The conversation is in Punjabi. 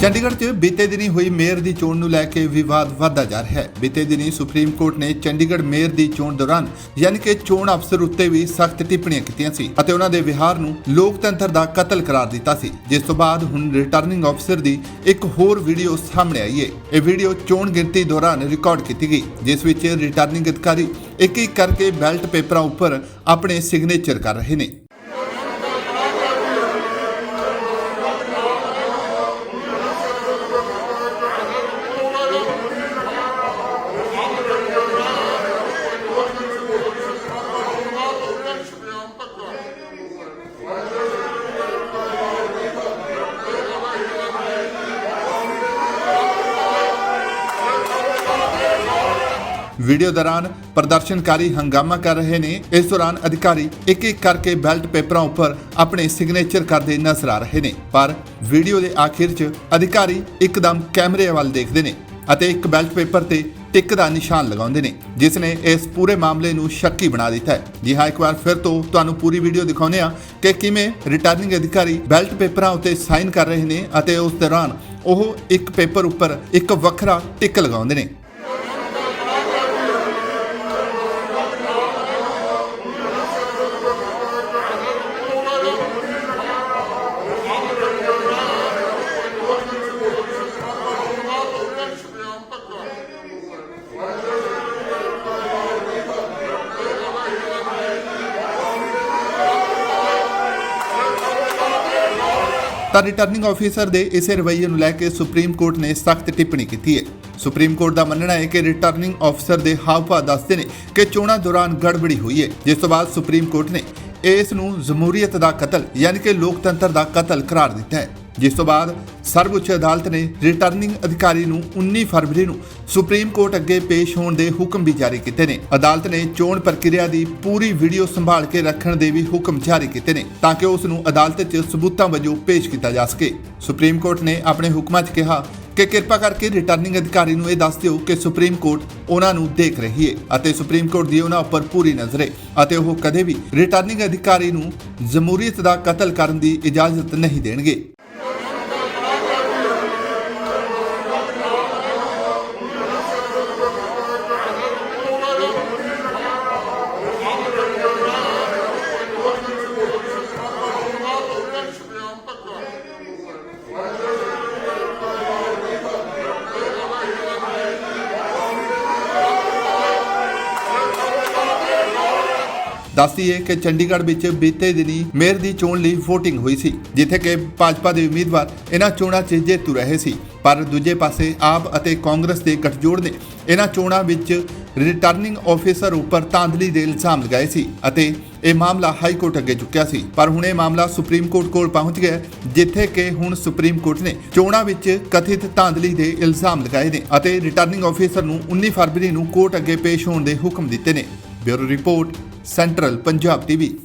ਚੰਡੀਗੜ੍ਹ 'ਚ ਬੀਤੇ ਦਿਨੀ ਹੋਈ ਮੇਅਰ ਦੀ ਚੋਣ ਨੂੰ ਲੈ ਕੇ ਵਿਵਾਦ ਵਧਦਾ ਜਾ ਰਿਹਾ ਹੈ। ਬੀਤੇ ਦਿਨੀ ਸੁਪਰੀਮ ਕੋਰਟ ਨੇ ਚੰਡੀਗੜ੍ਹ ਮੇਅਰ ਦੀ ਚੋਣ ਦੌਰਾਨ ਯਾਨੀ ਕਿ ਚੋਣ ਅਫਸਰ ਉੱਤੇ ਵੀ ਸਖਤ ਟਿੱਪਣੀਆਂ ਕੀਤੀਆਂ ਸੀ ਅਤੇ ਉਹਨਾਂ ਦੇ ਵਿਹਾਰ ਨੂੰ ਲੋਕਤੰਤਰ ਦਾ ਕਤਲ ਕਰਾਰ ਦਿੱਤਾ ਸੀ। ਜਿਸ ਤੋਂ ਬਾਅਦ ਹੁਣ ਰਿਟਰਨਿੰਗ ਅਫਸਰ ਦੀ ਇੱਕ ਹੋਰ ਵੀਡੀਓ ਸਾਹਮਣੇ ਆਈ ਹੈ। ਇਹ ਵੀਡੀਓ ਚੋਣ ਗਿਣਤੀ ਦੌਰਾਨ ਰਿਕਾਰਡ ਕੀਤੀ ਗਈ, ਜਿਸ ਵਿੱਚ ਰਿਟਰਨਿੰਗ ਅਧਿਕਾਰੀ ਇੱਕ ਇੱਕ ਕਰਕੇ ਬੈਲਟ ਪੇਪਰਾਂ ਉੱਪਰ ਆਪਣੇ ਸਿਗਨੇਚਰ ਕਰ ਰਹੇ ਨੇ। ਵੀਡੀਓ ਦੌਰਾਨ ਪ੍ਰਦਰਸ਼ਨਕਾਰੀ ਹੰਗਾਮਾ ਕਰ ਰਹੇ ਨੇ। ਇਸ ਦੌਰਾਨ ਅਧਿਕਾਰੀ ਇੱਕ ਇੱਕ ਕਰਕੇ ਬੈਲਟ ਪੇਪਰਾਂ ਉੱਪਰ ਆਪਣੇ ਸਿਗਨੇਚਰ ਕਰਦੇ ਨਜ਼ਰ ਆ ਰਹੇ ਨੇ। ਪਰ ਵੀਡੀਓ ਦੇ ਆਖਿਰ 'ਚ ਅਧਿਕਾਰੀ ਇੱਕਦਮ ਕੈਮਰੇ ਵੱਲ ਦੇਖਦੇ ਨੇ ਅਤੇ ਇੱਕ ਬੈਲਟ ਪੇਪਰ ਤੇ ਟਿਕ ਦਾ ਨਿਸ਼ਾਨ ਲਗਾਉਂਦੇ ਨੇ, ਜਿਸ ਨੇ ਇਸ ਪੂਰੇ ਮਾਮਲੇ ਨੂੰ ਸ਼ੱਕੀ ਬਣਾ ਦਿੱਤਾ ਹੈ। ਜੀ ਹਾਂ, ਇੱਕ ਵਾਰ ਫਿਰ ਤੋਂ ਤੁਹਾਨੂੰ ਪੂਰੀ ਵੀਡੀਓ ਦਿਖਾਉਂਦੇ ਆ ਕਿ ਕਿਵੇਂ ਰਿਟਰਨਿੰਗ ਅਧਿਕਾਰੀ ਬੈਲਟ ਪੇਪਰਾਂ ਉੱਤੇ ਸਾਈਨ ਕਰ ਰਹੇ ਨੇ ਅਤੇ ਉਸ ਦੌਰਾਨ ਉਹ ਇੱਕ ਪੇਪਰ ਉੱਪਰ ਇੱਕ ਵੱਖਰਾ ਟਿਕ ਲਗਾਉਂਦੇ ਨੇ। ਤਾਂ ਰਿਟਰਨਿੰਗ ਆਫੀਸਰ ਦੇ ਇਸੇ ਰਵੱਈਏ ਨੂੰ ਲੈ ਕੇ ਸੁਪਰੀਮ ਕੋਰਟ ਨੇ ਸਖਤ ਟਿੱਪਣੀ ਕੀਤੀ ਹੈ। ਸੁਪਰੀਮ ਕੋਰਟ ਦਾ ਮੰਨਣਾ ਹੈ ਕਿ ਰਿਟਰਨਿੰਗ ਆਫੀਸਰ ਦੇ ਹਾਵ-ਭਾਵ ਦੱਸਦੇ ਨੇ ਕਿ ਚੋਣਾਂ ਦੌਰਾਨ ਗੜਬੜੀ ਹੋਈ ਹੈ। ਜਿਸ ਤੋਂ ਬਾਅਦ ਸੁਪਰੀਮ ਕੋਰਟ ਨੇ ਇਸ ਨੂੰ ਜਮਹੂਰੀਅਤ ਦਾ ਕਤਲ, ਯਾਨੀ ਕਿ ਲੋਕਤੰਤਰ ਦਾ ਕਤਲ, ਕਰਾਰ ਦਿੱਤਾ ਹੈ। ਜਿਸ ਤੋਂ ਬਾਅਦ ਸਰਵਉੱਚ ਅਦਾਲਤ ਨੇ ਰਿਟਰਨਿੰਗ ਅਧਿਕਾਰੀ ਨੂੰ 19 ਫਰਵਰੀ ਨੂੰ ਸੁਪਰੀਮ ਕੋਰਟ ਅੱਗੇ ਪੇਸ਼ ਹੋਣ ਦੇ ਹੁਕਮ ਵੀ ਜਾਰੀ ਕੀਤੇ ਨੇ। ਅਦਾਲਤ ਨੇ ਚੋਣ ਪ੍ਰਕਿਰਿਆ ਦੀ ਪੂਰੀ ਵੀਡੀਓ ਸੰਭਾਲ ਕੇ ਰੱਖਣ ਦੇ ਵੀ ਹੁਕਮ ਜਾਰੀ ਕੀਤੇ ਨੇ ਤਾਂ ਕਿ ਉਸ ਨੂੰ ਅਦਾਲਤ 'ਚ ਸਬੂਤਾਂ ਵਜੋਂ ਪੇਸ਼ ਕੀਤਾ ਜਾ ਸਕੇ। ਸੁਪਰੀਮ ਕੋਰਟ ਨੇ ਆਪਣੇ ਹੁਕਮਾਂ 'ਚ ਕਿਹਾ ਕਿ ਕਿਰਪਾ ਕਰਕੇ ਰਿਟਰਨਿੰਗ ਅਧਿਕਾਰੀ ਨੂੰ ਇਹ ਦੱਸ ਦਿਓ ਕਿ ਸੁਪਰੀਮ ਕੋਰਟ ਉਹਨਾਂ ਨੂੰ ਦੇਖ ਰਹੀ ਹੈ ਅਤੇ ਸੁਪਰੀਮ ਕੋਰਟ ਦੀ ਉਹਨਾਂ ਉੱਪਰ ਪੂਰੀ ਨਜ਼ਰ ਹੈ ਅਤੇ ਉਹ ਕਦੇ ਵੀ ਰਿਟਰਨਿੰਗ ਅਧਿਕਾਰੀ ਨੂੰ ਜਮਹੂਰੀਅਤ ਦਾ ਕਤਲ ਕਰਨ ਦੀ ਇਜਾਜ਼ਤ ਨਹੀਂ ਦੇਣਗੇ। ਦੱਸਦੀਏ ਕਿ ਚੰਡੀਗੜ੍ਹ ਵਿੱਚ ਬੀਤੇ ਦਿਨੀ ਮੇਅਰ ਦੀ ਚੋਣ ਲਈ VOTING ਹੋਈ ਸੀ, ਜਿੱਥੇ ਕਿ ਭਾਜਪਾ ਦੇ ਉਮੀਦਵਾਰ ਇਹਨਾਂ ਚੋਣਾਂ 'ਚ ਜੇਤੂ ਰਹੇ ਸੀ। ਪਰ ਦੂਜੇ ਪਾਸੇ ਆਪ ਅਤੇ ਕਾਂਗਰਸ ਦੇ ਗੱਠਜੋੜ ਨੇ ਇਹਨਾਂ ਚੋਣਾਂ ਵਿੱਚ ਰਿਟਰਨਿੰਗ ਆਫੀਸਰ ਉੱਪਰ ਤਾਂਦਲੀ ਦੇ ਇਲਜ਼ਾਮ ਲਗਾਏ ਸੀ ਅਤੇ ਇਹ ਮਾਮਲਾ ਹਾਈ ਕੋਰਟ ਅੱਗੇ ਚੁੱਕਿਆ ਸੀ। ਪਰ ਹੁਣ ਇਹ ਮਾਮਲਾ ਸੁਪਰੀਮ ਕੋਰਟ ਕੋਲ ਪਹੁੰਚ ਗਿਆ ਜਿੱਥੇ ਕਿ ਹੁਣ ਸੁਪਰੀਮ ਕੋਰਟ ਨੇ ਚੋਣਾਂ ਵਿੱਚ ਕਥਿਤ ਧਾਂਦਲੀ ਦੇ ਇਲਜ਼ਾਮ ਲਗਾਏ ਨੇ ਅਤੇ ਰਿਟਰਨਿੰਗ ਆਫੀਸਰ ਨੂੰ 19 ਫਰਵਰੀ ਨੂੰ ਕੋਰਟ ਅੱਗੇ ਪੇਸ਼ ਹੋਣ ਦੇ ਹੁਕਮ ਦਿੱਤੇ ਨੇ। Bureau report central Punjab TV